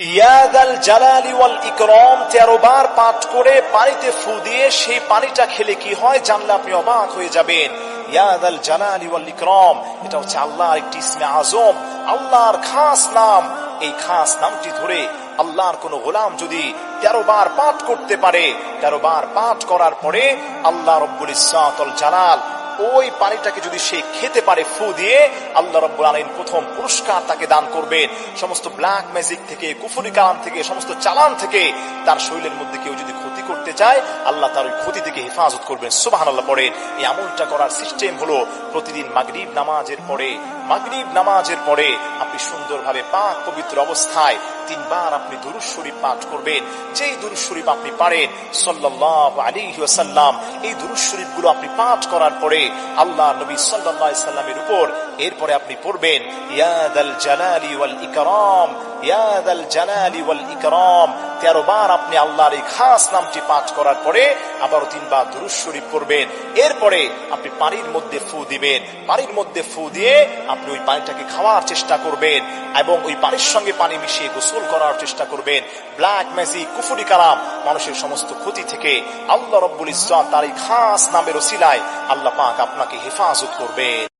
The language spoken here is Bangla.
ইয়াদাল জালালি ওয়াল ইকরম, তেরো বার পাঠ করে পানিতে ফু দিয়ে সেই পানিটা খেলে কি হয়? জানলে আপনি অবাক হয়ে যাবেন। ইয়াদাল জালালি ওয়াল ইকরম, এটা হচ্ছে আল্লাহর একটি ইসমে আজম, আল্লাহর খাস নাম। এই খাস নামটি ধরে আল্লাহর কোন গোলাম যদি তেরো বার পাঠ করতে পারে, তেরো বার পাঠ করার পরে আল্লাহ রব্বুল ইসাতল জালাল ওই পানিটাকে যদি সে খেতে পারে, ফু দিয়ে, আল্লাহ রব্বুল আলমিন প্রথম পুরস্কার তাকে দান করবেন। সমস্ত ব্ল্যাক ম্যাজিক থেকে, কুফুরি কালাম থেকে, সমস্ত চালান থেকে তার শরীরের মধ্যে কেউ যদি করতে চায়, আল্লাহ তার ওই ক্ষতি থেকে হেফাজত করবেন। সুবাহান আল্লাহ পড়েন। এই আমলটা করার সিস্টেম হলো প্রতিদিন মাগরিব নামাজের পরে, মাগরিব নামাজের পরে আপনি সুন্দরভাবে পাক পবিত্র অবস্থায় তিনবার আপনি দুরুজ শরীফ পাঠ করবেন। যেই দুরুজ শরীফ আপনি পারেন, সাল্লাল্লাহু আলাইহি ওয়াসাল্লাম, এই দুরুজ শরীফগুলো আপনি পাঠ করার পরে আল্লাহ নবী সাল্লাল্লাহু আলাইহি সাল্লামের উপর এরপরে আপনি পড়বেন ইয়াদাল জালালি ওয়াল ইকরাম ইয়াদাল জালালি ওয়াল ইকরাম। তেরো বার আপনি আল্লাহর এই খাস নামটি পাঠ করার পরে আবারও তিনবার দুরুজ শরীফ পড়বেন। এরপরে আপনি পানির মধ্যে ফু দিবেন। পানির মধ্যে ফু দিয়ে আপনি ওই পানিটাকে খাওয়ার চেষ্টা করবেন এবং ওই পানির সঙ্গে পানি মিশিয়ে গোসল করার চেষ্টা করবেন। ব্ল্যাক ম্যাজিক কুফুরি কালাম, মানুষের সমস্ত ক্ষতি থেকে আল্লাহ রব্বুল ইসলাম তার এই খাস নামের ওসিলায় আল্লাহ পাক আপনাকে হেফাজত করবেন।